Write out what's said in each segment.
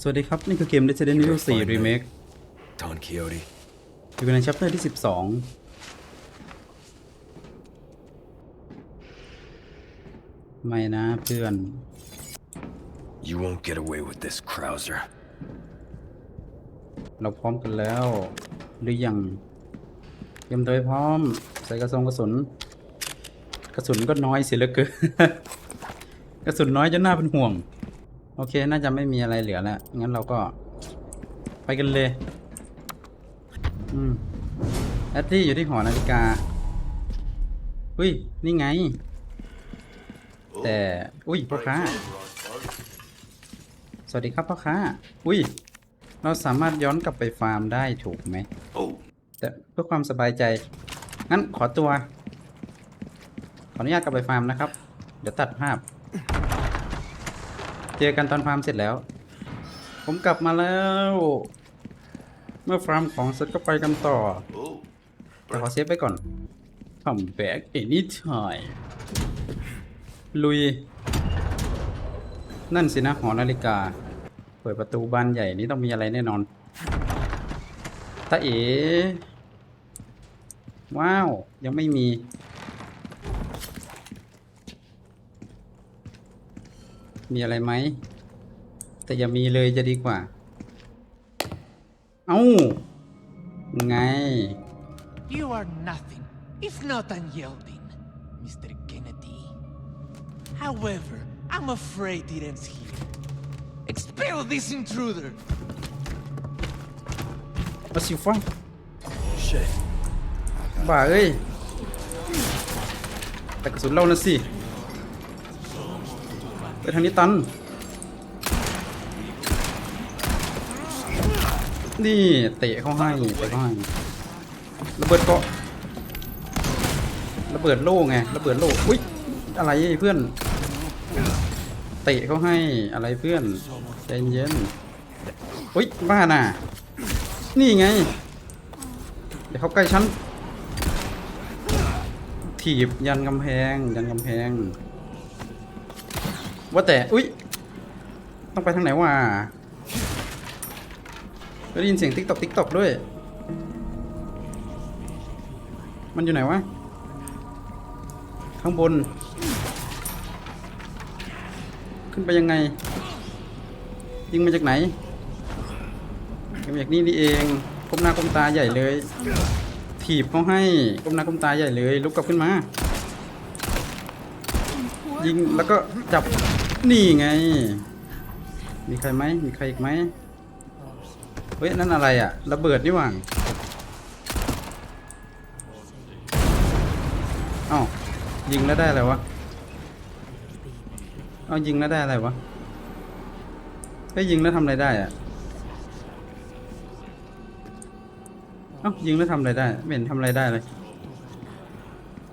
สวัสดีครับ นี่คือเกม Resident Evil 4 Remake Don Quixote. อยู่ใน chapter ที่ 12 ไม่นะเพื่อน You won't get away with this, Krauser. เราพร้อมกันแล้ว หรือยังเตรียมตัวให้พร้อม ใส่กระสงกระสุน กระสุนก็น้อยเสียเหลือเกิน กระสุนน้อยจนน่าเป็นห่วง โอเค น่าจะไม่มีอะไรเหลือแล้ว งั้นเราก็ไปกันเลย อืมแอตตี้อยู่ที่หอนาฬิกาอุ้ย นี่ไง แต่ อุ้ย พ่อค้า สวัสดีครับพ่อค้า อุ้ย เราสามารถย้อนกลับไปฟาร์มได้ถูกไหม แต่เพื่อความสบายใจ งั้นขอตัว ขออนุญาตกลับไปฟาร์มนะครับ เดี๋ยวตัดภาพ จอกันตอนฟาร์มเสร็จแล้ว ผมกลับมาแล้ว เมื่อฟาร์มของเสร็จก็ไปกันต่อ แต่ขอเซฟไปก่อน Come back anytime ลุย นั่นสินะหอนาฬิกา เปิดประตูบานใหญ่นี้ต้องมีอะไรแน่นอนตาเอ๋ว้าว ยังไม่มี มีอะไรไหม แต่อย่ามีเลยจะดีกว่า เอ้าไง You are nothing if not unyielding, Mr. Kennedy. However, I'm afraid it ends here. Expel this intruder! มาสิฟัง Shit. บ้าเอ้ยแต่กระสุนเรานะสิ ไปทางนี้ตัน นี่เตะเขาให้เตะเขาให้ระเบิดเกาะระเบิดโล่ไงระเบิดโล่อุ้ยอะไรเพื่อน เตะเขาให้อะไรเพื่อนใจเย็นอุ้ยบ้าน่ะ นี่ไง เดี๋ยวเขาใกล้ฉันถีบยันกำแพงยันกำแพง ว่าแต่อุ๊ยต้องไปทางไหนวะได้ยินเสียงติ๊กตอกติ๊กตอกด้วย มันอยู่ไหนวะ ข้างบน ขึ้นไปยังไง ยิงมาจากไหนยิงมาจากนี่นี่เองก้มหน้าก้มตาใหญ่เลย ถีบเขาให้ก้มหน้าก้มตาใหญ่เลย ลุกกลับขึ้นมา ยิงแล้วก็จับ นี่ไง มีใครไหมมีใครอีกไหมเฮ้ย นั่นอะไรอะระเบิดนี่หว่าเอ้ายิงแล้วได้อะไรวะเอ้ายิงแล้วได้อะไรวะเฮ้ยยิงแล้วทำอะไรได้อะเอ้ายิงแล้วทำอะไรได้ ไม่เห็นทำอะไรได้เลย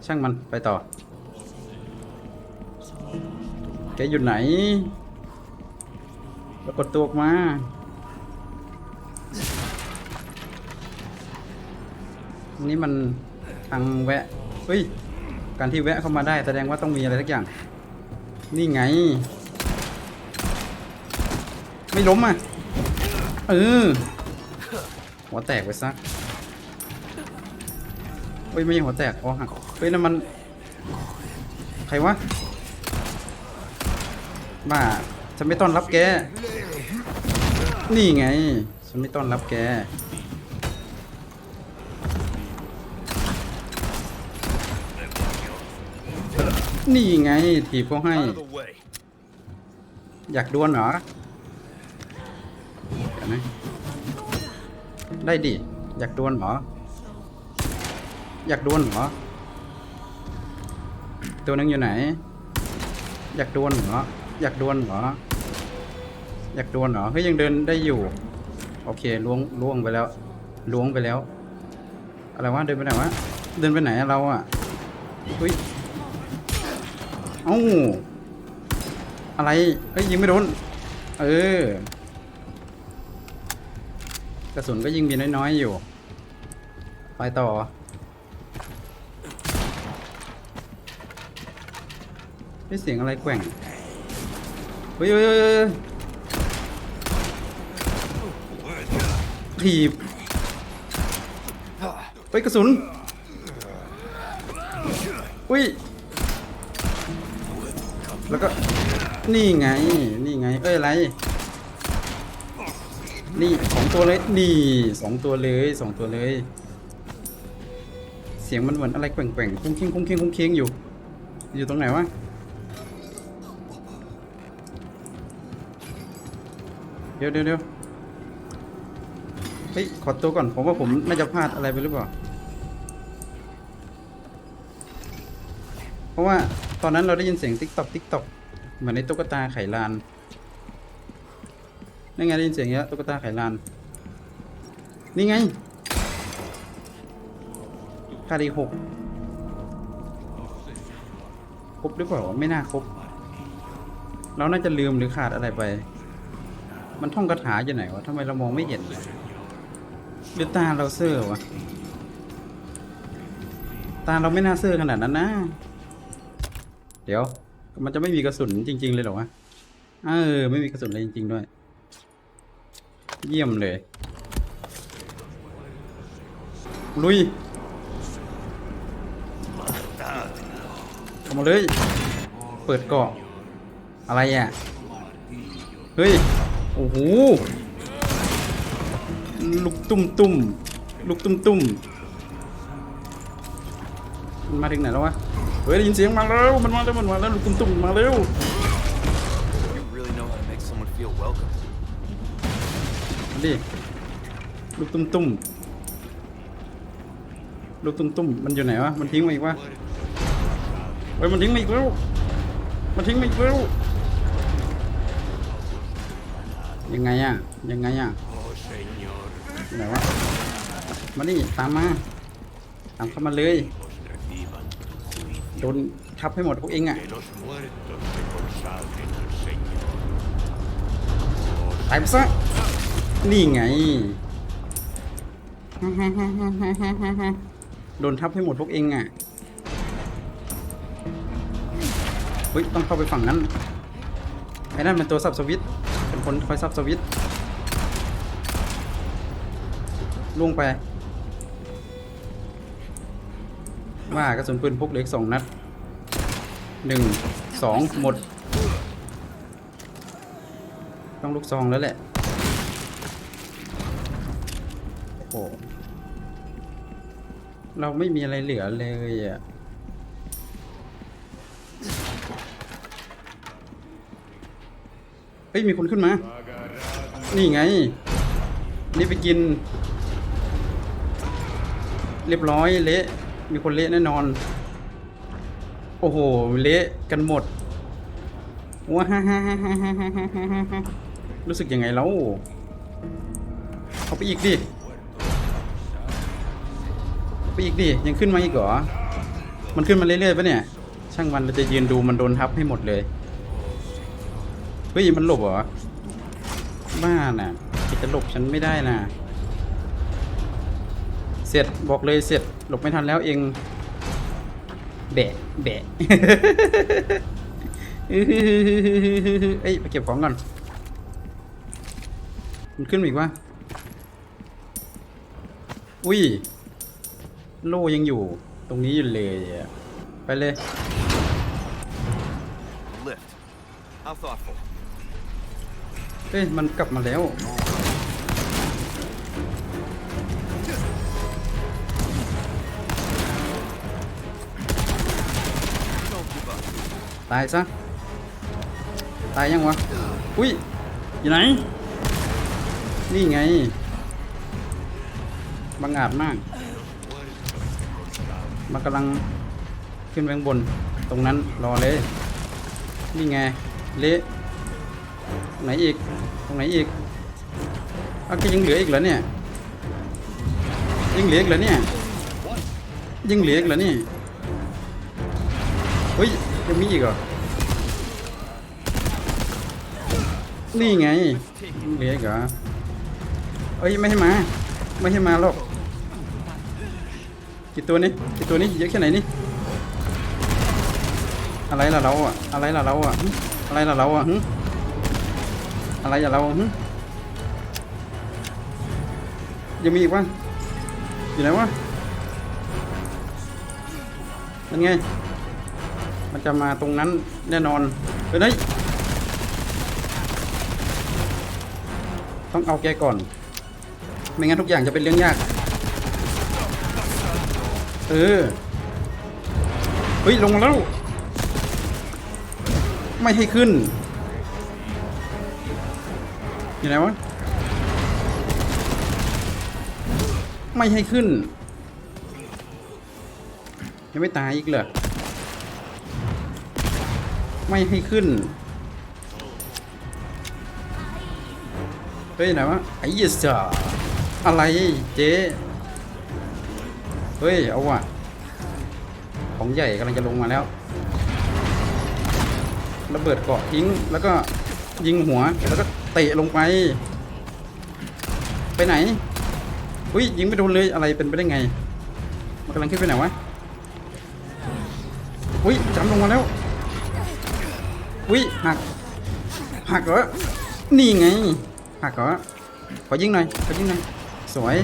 ช่างมันไปต่อ แกอยู่ไหนปรากฏตัวออกมาอันนี้มันทางแวะเฮ้ย การที่แวะเข้ามาได้แสดงว่าต้องมีอะไรสักอย่าง นี่ไง ไม่ล้มอะ เออ หัวแตกไปซะเฮ้ยไม่ใช่หัวแตกคอหักเฮ้ยนั่นมัน ใครวะ บ้าฉันไม่ต้อนรับแก นี่ไง ฉันไม่ต้อนรับแก นี่ไงถีบเขาให้ อยากดวลเหรอนะได้ดิ อยากดวลเหรอ อยากดวลเหรอ ตัวนึงอยู่ไหน อยากดวลเหรอ อยากดวลเหรอ อยากดวลเหรอเฮ้ยยังเดินได้อยู่ โอเคล้วงล้วงไปแล้ว ล้วงไปแล้ว อะไรวะเดินไปไหนวะ เดินไปไหนเราอะเฮ้ยเอ้าอะไรเฮ้ยยิงไม่โดน เออกระสุนก็ยิงมีน้อยๆอยู่ ไปต่อเฮ้ยเสียงอะไรแกว่ง ฮ้ยเฮ้ยเฮ้ยเฮ้ยถีบเฮ้ยกระสุนอุ้ย แล้วก็ นี่ไง นี่ไง เอ้ยอะไร นี่สองตัวเลย นี่สองตัวเลยสองตัวเลย เสียงมันเหมือนอะไรแกว่งๆ คุ้งเค้งคุ้งเค้งคุ้งเค้งอยู่ อยู่ตรงไหนวะ ดี๋ยวเดี๋ยวเดี๋ยวเฮ้ยขอตัวก่อนผมว่าผมน่าจะพลาดอะไรไปหรือเปล่า เพราะว่าตอนนั้นเราได้ยินเสียงติ๊กตอกติ๊กตอกเหมือนในตุ๊กตาไขลานนี่ไงได้ยินเสียงเยอะตุ๊กตาไขลาน นี่ไงขาดีหกครบหรือเปล่าไม่น่าครบ เราน่าจะลืมหรือขาดอะไรไป มันท่องคาถาอยู่ไหนวะทำไมเรามองไม่เห็นเลยหรือตาเราเซอร์วะ ตาเราไม่น่าเซอร์ขนาดนั้นนะ เดี๋ยว มันจะไม่มีกระสุนจริง ๆ เลยเหรอวะ เออ ไม่มีกระสุนเลยจริง ๆ ด้วย เยี่ยมเลย ลุยเข้ามาเลย เปิดเกาะ อะไรอะ เฮ้ย โอ้โหลูกตุ้มตุ้มลูกตุ้มตุ้มมันมาถึงไหนแล้ววะเฮ้ยได้ยินเสียงมาแล้วมันมาแล้วมันมาแล้วลูกตุ้มตุ้มมาแล้วดิลูกตุ้มตุ้มลูกตุ้มตุ้มมันอยู่ไหนวะมันทิ้งมาอีกวะเฮ้ยมันทิ้งมาอีกแล้วมันทิ้งมาอีกแล้ว ยังไงอะ ยังไงอะไหนวะ มาดิตามมา ตามเข้ามาเลย โดนทับให้หมดพวกเองอะตายไปซะ นี่ไง โดนทับให้หมดพวกเองอะ เฮ้ย ต้องเข้าไปฝั่งนั้น ไอ้นั่นเป็นตัวสับสวิต์ เป็นคนคอยสับสวิตช์ล่วงไป ว่ากระสุนปืนพกเหล็กสองนัดหนึ่งสองหมด ต้องลูกซองแล้วแหละ โอ้โหเราไม่มีอะไรเหลือเลยอะ เฮ้ยมีคนขึ้นมา นี่ไง นี่ไปกิน เรียบร้อยเละ มีคนเละแน่นอน โอ้โห เละกันหมดว้าฮ่าฮ่าฮ่าฮ่าฮ่าฮ่าฮ่ารู้สึกยังไงแล้วเอาไปอีกดิไปอีกดิ ยังขึ้นมาอีกเหรอ มันขึ้นมาเรื่อยๆปะเนี่ย ช่างมันเราจะยืนดูมันโดนทับให้หมดเลย เฮ้ยมันหลบเหรอบ้าน่ะจะหลบฉันไม่ได้น่ะ เสร็จบอกเลยเสร็จหลบไม่ทันแล้วเองแบะแบะเอ้ยไปเก็บของก่อนมันขึ้นอีกวะอุ้ย โล่ยังอยู่ ตรงนี้อยู่เลย ไปเลย เอ้ย มันกลับมาแล้ว ตายซะ ตายยังวะ อุ้ย อยู่ไหน นี่ไง บังอาจมาก มันกำลังขึ้นไปข้างบน ตรงนั้นรอเลย นี่ไง เละ รงไหนอีก ตรงไหนอีกอาก็ยังเหลืออีกเหรอเนี่ย ยังเหลืออีกเหรอเนี่ย ยังเหลืออีกเหรอเนี่ย เฮ้ย ยังมีอีกเหรอ นี่ไงยังเหลืออีกเหรอเอ้ยไม่ให้มา ไม่ให้มาหรอก กี่ตัวนี่กี่ตัวนี่เยอะแค่ไหนนี่ อะไรล่ะเราอะ อะไรล่ะเราอะ อะไรล่ะเราอะ อะไรอะเราหึยังมีอีกวะอยู่ไหนวะนั่นไง มันจะมาตรงนั้นแน่นอนไปไหนต้องเอาแกก่อน ไม่งั้นทุกอย่างจะเป็นเรื่องยาก เออ เฮ้ย ลงแล้ว ไม่ให้ขึ้น อยู่ไหนวะ ไม่ให้ขึ้น ยังไม่ตายอีกเหรอ ไม่ให้ขึ้น เฮ้ยไหนวะ ไอ้เหี้ยจ่าอะไรเจ๊ เฮ้ย เอาว่ะ ของใหญ่กำลังจะลงมาแล้ว ระเบิดเกาะทิ้ง แล้วก็ยิงหัว แล้วก็ เตะลงไป ไปไหนอุ้ยยิงไม่โดนเลยอะไรเป็นไปได้ไงมันกำลังขึ้นไปไหนวะอุ้ยจำลงมาแล้วอุ้ยหักหักเหรอนี่ไงหักเหรอขอยิงหน่อยขอยิงหน่อยสวย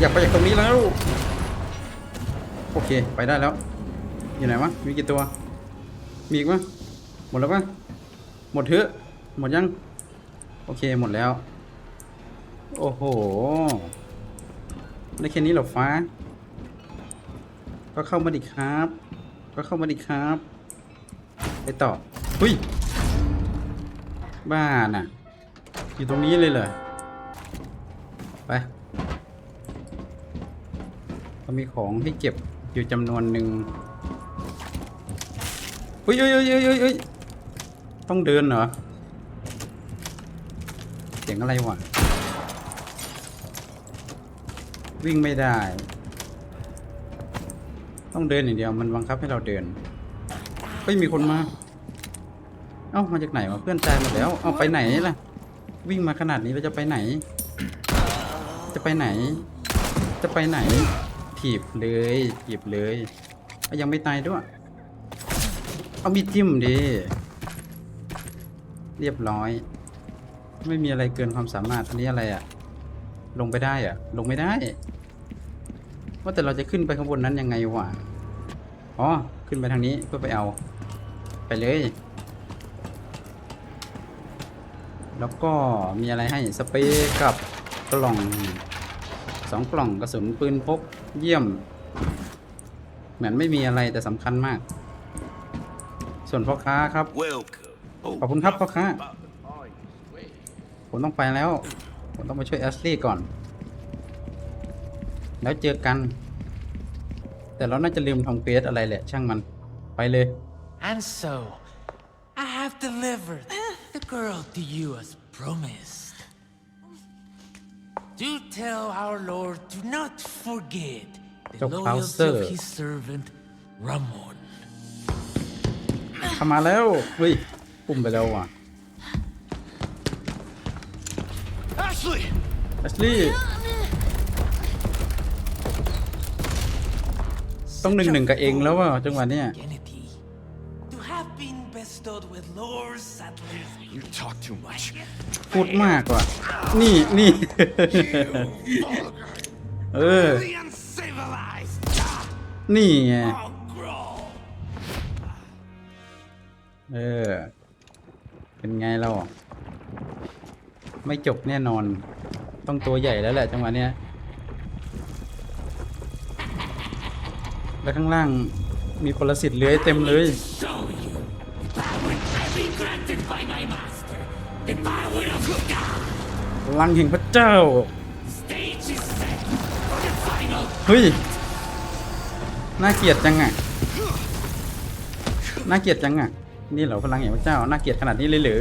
อยากไปจากตรงนี้แล้วโอเคไปได้แล้วอยู่ไหนวะมีกี่ตัวมีอีกวะหมดแล้วปะ หมดเถอะหมดยัง โอเคหมดแล้ว โอ้โห ได้แค่นี้เหรอฟ้า ก็เข้ามาดิครับ ก็เข้ามาดิครับ ไปต่อหุยบ้าน่ะ อยู่ตรงนี้เลยเหรอ ไปเรามีของให้เก็บอยู่จำนวนหนึ่งเฮ้ยเฮ้ยเฮ้ยเฮ้ยเฮ้ยเฮ้ย ต้องเดินเหรอ เสียงอะไรวะ วิ่งไม่ได้ ต้องเดินอย่างเดียว มันบังคับให้เราเดินเฮ้ยมีคนมา เอ้ามาจากไหนวะเพื่อนตายหมดแล้ว เอาไปไหนล่ะ วิ่งมาขนาดนี้เราจะไปไหน จะไปไหน จะไปไหน ถีบเลยถีบเลยยังไม่ตายด้วย เอามีดจิ้มดิ เรียบร้อย ไม่มีอะไรเกินความสามารถอันนี้อะไรอะลงไปได้อะลงไม่ได้ ว่าแต่เราจะขึ้นไปข้างบนนั้นยังไงวะอ๋อขึ้นไปทางนี้เพื่อไปเอา ไปเลย แล้วก็มีอะไรให้สเปรย์กับกล่องสองกล่องกระสุนปืนพกเยี่ยม เหมือนไม่มีอะไรแต่สำคัญมาก ส่วนพ่อค้าครับ Welcome. ขอบคุณครับพ่อค้าผมต้องไปแล้ว ผมต้องไปช่วยแอสลี่ก่อน แล้วเจอกัน แต่เราน่าจะลืมทำเควสอะไรแหละ ช่างมันไปเลย And so, I have delivered the girl to you as promised. Do tell our Lord to not forget the Dr. loyalty Hauser. of his servant, Ramon. เข้ามาแล้วเฮ้ย ปุ่มไปแล้วว่ะ Ashley! แอสลี่ต้องหนึ่งหนึ่งกับเองแล้วว่ะจังหวะเนี้ย Kennedy, to have been bestowed with Lord Sattler's You talk too much. พูดมากว่ะนี่นี่ เออ the uncivilized นี่ไง mongrel. เออ เป็นไงเรา ไม่จบแน่นอน ต้องตัวใหญ่แล้วแหละจังหวะเนี้ย แล้วข้างล่างมีปรสิตเลื้อยเต็มเลย พลังแห่งพระเจ้า เฮ้ย น่าเกลียดจังอะ น่าเกลียดจังอะ นี่เหรอพลังแห่งพระเจ้า น่าเกลียดขนาดนี้เลยเหรือ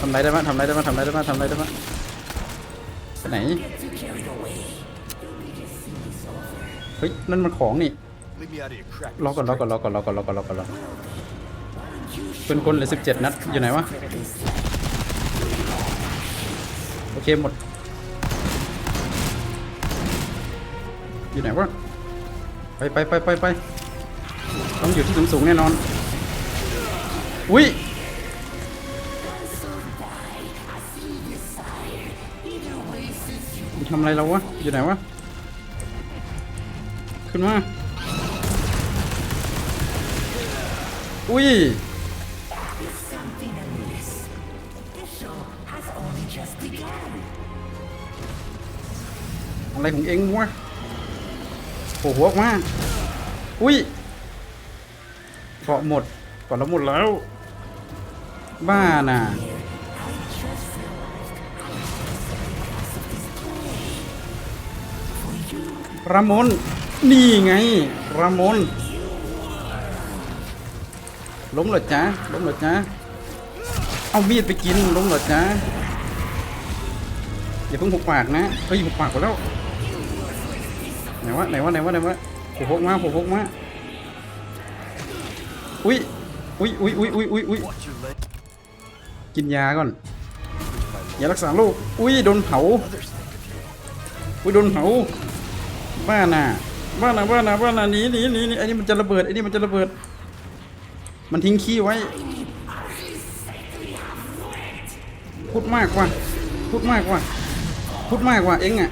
ทำไรได้บ้างทำไรได้บ้างทำไรได้บ้างทำไรได้บ้างไปไหน เฮ้ย นั่นมันของนี่ Leave me out of your crap. รอก่อนรอก่อนรอก่อนรอก่อนรอก่อนรอก่อนรอเป็นคนเหลือสิบเจ็ดนัด อยู่ไหนวะ โอเคหมด อยู่ไหนวะ ไปไปไปไปไป องอยู่ที่สูงสูงแน่นอน อุ้ยทำอะไรเราวะ อยู่ไหนวะ ขึ้นมา อุ้ยอะไรของเองวะโผล่หัวกมา อุ้ย กาะหมดเกาะเราหมดแล้ว บ้าน่ะรามนนี่ไงรามนล้มหรอจ๊ะล้มหรอจ๊ะเอามีดไปกินล้มหรอจ๊ะอย่าเพิ่งหุบปากนะเฮ้ยหุบปากไปแล้วไหนวะไหนวะไหนวะไหนวะผูกมาผูกพกมา อุ้ยอุ้ยอุ้ยอุ้ยอุ้ยอุ้ยอุ้ยกินยาก่อนยารักษาโรคอุ้ยโดนเผาอุ้ยโดนเผาบ้าน่ะบ้าน่ะบ้าน่ะบ้าน่ะหนีหนีหนีหนีไอ้นี่มันจะระเบิดไอ้นี่มันจะระเบิด มันทิ้งขี้ไว้พูดมากว่ะพูดมากว่ะพูดมากว่ะเอ็งอะ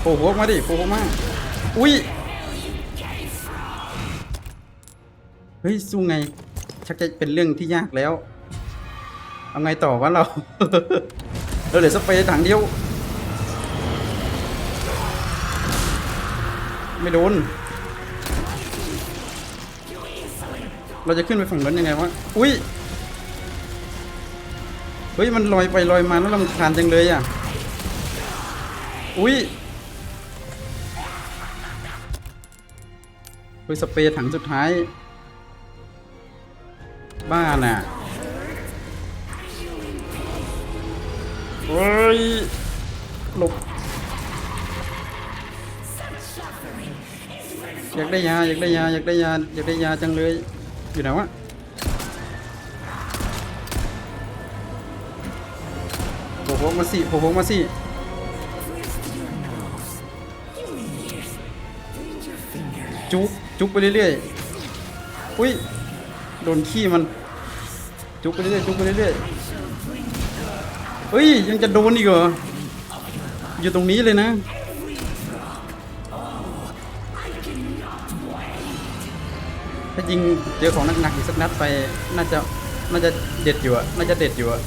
โผล่หัวออกมาดิโผล่มาอุ้ย เฮ้ยสู้ไง ชักจะเป็นเรื่องที่ยากแล้ว เอาไงต่อวะเรา เราเหลือสเปรย์ถังเดียว ไม่โดน เราจะขึ้นไปฝั่งนั้นยังไงวะ อุ้ย เฮ้ย มันลอยไปลอยมาแล้วลำคาญจังเลยอะ อุ้ยเฮ้ยสเปรย์ถังสุดท้าย บ้าน่ะเฮ้ยหลบอยากได้ยาอยากได้ยาอยากได้ยาอยากได้ยาจังเลย อยู่ไหนวะโผล่มาสิโผล่มาสิจุกจุกไปเรื่อยๆ อุ้ย โดนขี้มัน จุกไปเรื่อยๆจุกไปเรื่อยๆเฮ้ยยังจะโดนอีกเหรอ อยู่ตรงนี้เลยนะ ถ้ายิงเจอของหนักๆอีกสักนัดไปน่าจะน่าจะเด็ดอยู่อะน่าจะเด็ดอยู่อะ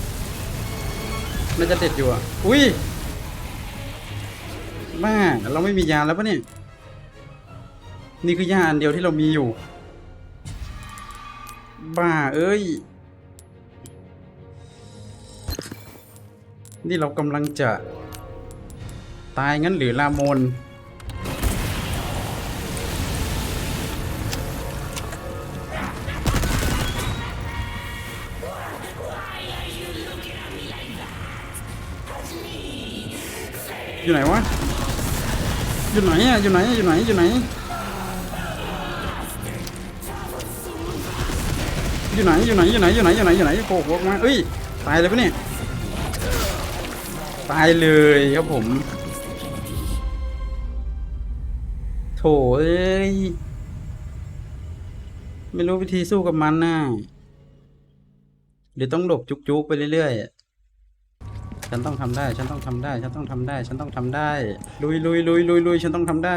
น่าจะเด็ดอยู่อะอุ้ยบ้าเราไม่มียาแล้วปะเนี่ย นี่คือยาอันเดียวที่เรามีอยู่ บ้าเอ้ย นี่เรากำลังจะตายงั้นหรือลาโมนอยู่ไหนวะ อยู่ไหนอะ อยู่ไหนอะอยู่ไหน อยู่ไหน อยู่ไหน อยู่ไหน อยู่ไหน อยู่ไหน อยู่ไหน อยู่ไหนโผล่หัวออกมาเอ้ย ตายเลยปะเนี่ย ตายเลยครับผม โถเอ้ย ไม่รู้วิธีสู้กับมันน่ะหรือต้องหลบจุกๆไปเรื่อยๆ ฉันต้องทำได้ ฉันต้องทำได้ ฉันต้องทำได้ ฉันต้องทำได้ ลุยลุยลุยลุยลุยฉันต้องทำได้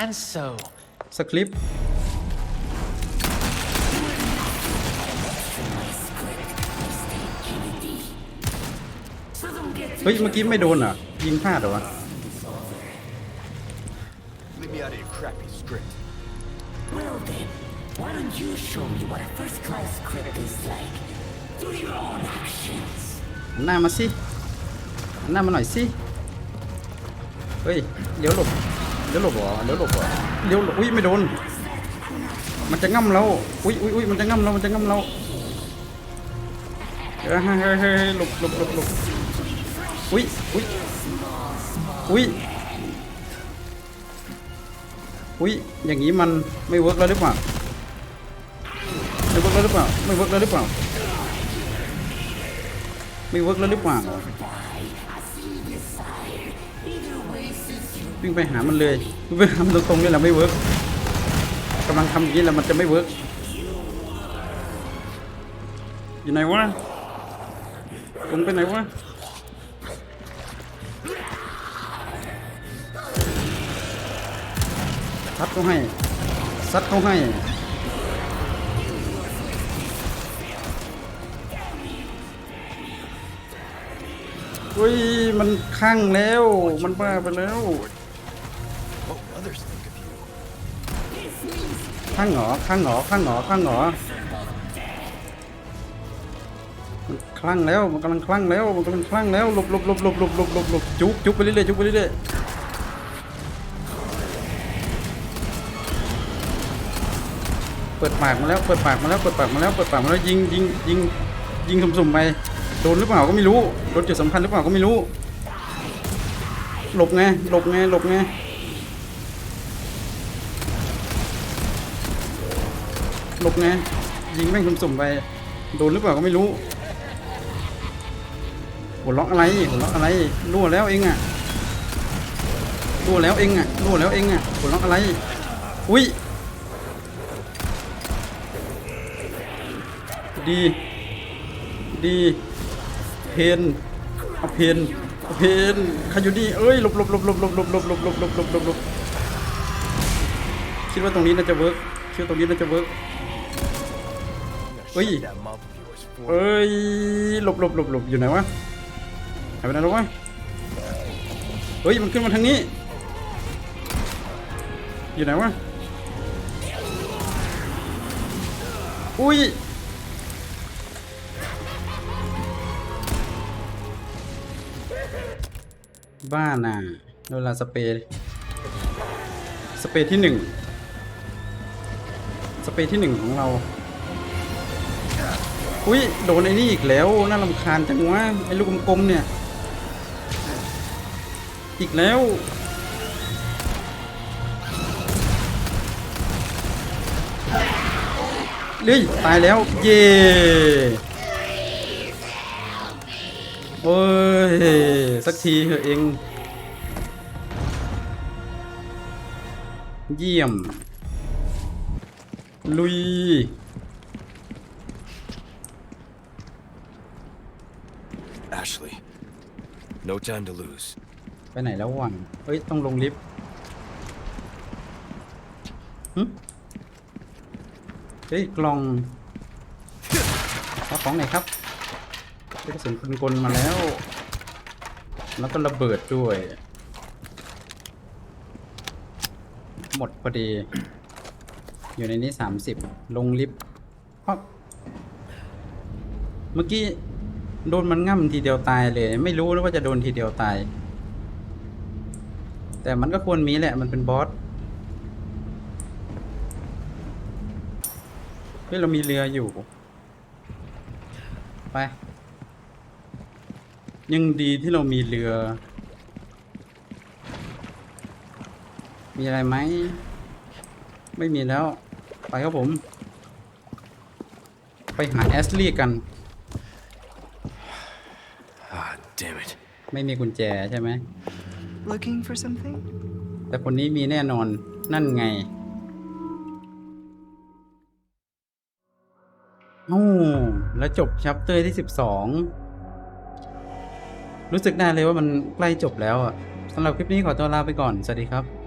And so, สคริปต์ เฮ้ยเมื่อกี้ไม่โดนเหรอะยิงพลาดเหรอวะ Leave me out of your crappy script. Well then, why don't you show me what a first-class script is like through your own actions? หันหน้ามาสิหันหน้ามาหน่อยสิ เฮ้ยเลี้ยวหลบเลี้ยวหลบเหรอเลี้ยวหลบเหรอเลี้ยวหลบอุ้ยไม่โดน มันจะง่ำเราอุ้ยอุ้ยอุ้ยมันจะง่ำเรา มันจะง่ำเราเฮ้ยเฮ้ยเฮ้ยเฮ้ยหลบหลบหลบหลบ อุ้ยอุ้ยอุ้ยอุ้ยอย่างนี้มันไม่เวิร์กแล้วหรือเปล่าไม่เวิร์กแล้วหรือเปล่าไม่เวิร์กแล้วหรือเปล่าไม่เวิร์กแล้วหรือเปล่าวิ่งไปหามันเลยวิ่งไปหามันตรงๆนี่แหละไม่เวิร์กกำลังทำอย่างนี้แล้วมันจะไม่เวิร์กอยู่ไหนวะลงไปไหนวะ ซัดเขาให้ ซัดเขาให้ อุ้ย มันข้างแล้ว มันมาไปแล้ว ข้างหงอข้างหงอข้างหงอข้างหอมันคลั่งแล้ว มันกำลังคลั่งแล้ว มันกำลังคลั่งแล้ว หลบหลบหลบหลบหลบหลบหลบจุกจุกไปเรื่อยๆจุกไปเรื่อยๆ ปิดปากมาแล้ว เปิดปากมาแล้ว เปิดปากมาแล้ว เปิดปากมาแล้ว ยิง ยิง ยิง ยิงสุ่มๆไป โดนหรือเปล่าก็ไม่รู้ โดนจุดสำคัญหรือเปล่าก็ไม่รู้ หลบไง หลบไง หลบไง หลบไง ยิงแม่งสุ่มๆไป โดนหรือเปล่าก็ไม่รู้หัวล็อกอะไรหัวล็อกอะไรรั่วแล้วเองอะรั่วแล้วเองอะรั่วแล้วเองอะหัวล็อกอะไร อุ้ย ดีดีเพนเพนเพนใครอยู่นี่เอ้ยหลบหลบหลบหลบหลบหลบหลบหลบหลบหลบหลบหลบหลบคิดว่าตรงนี้น่าจะเวิร์กคิดว่าตรงนี้น่าจะเวิร์ก I'm gonna Ui. shut that mouth of yours for you. เอ้ยหลบหลบหลบหลบอยู่ไหนวะหายไปไหนแล้ววะเฮ้ยมันขึ้นมาทางนี้ อยู่ไหนวะอุ้ย บ้าน่ะเวลาสเปร์สเปร์ที่หนึ่งสเปร์ที่หนึ่งของเรา อุ้ยโดนไอ้นี่อีกแล้ว น่ารำคาญจังวะไอ้ลูกกลมๆเนี่ย อีกแล้วเฮ้ยตายแล้ว เย่ โอ้ย สักทีเถอะเอง เยี่ยม ลุย Ashley, no time to lose. ไปไหนแล้ววังเฮ้ย ต้องลงลิฟต์หึเฮ้ย กล่องเอาของไหนครับ ได้กระสุนคุณกลมาแล้ว แล้วก็ระเบิดด้วย หมดพอดี อยู่ในนี้สามสิบลงลิฟต์อ๊อกเมื่อกี้โดนมันง่ำทีเดียวตายเลย ไม่รู้นะว่าจะโดนทีเดียวตาย แต่มันก็ควรมีแหละมันเป็นบอสเฮ้ยเรามีเรืออยู่ ไป ยังดีที่เรามีเรือ มีอะไรไหม ไม่มีแล้ว ไปครับผม ไปหาแอสลี่กัน Ah, damn it. ไม่มีกุญแจใช่ไหม Looking for something? แต่คนนี้มีแน่นอนนั่นไงโอ้แล้วจบชัปเตอร์ที่สิบสอง รู้สึกได้เลยว่ามันใกล้จบแล้วอะสำหรับคลิปนี้ขอตัวลาไปก่อน สวัสดีครับ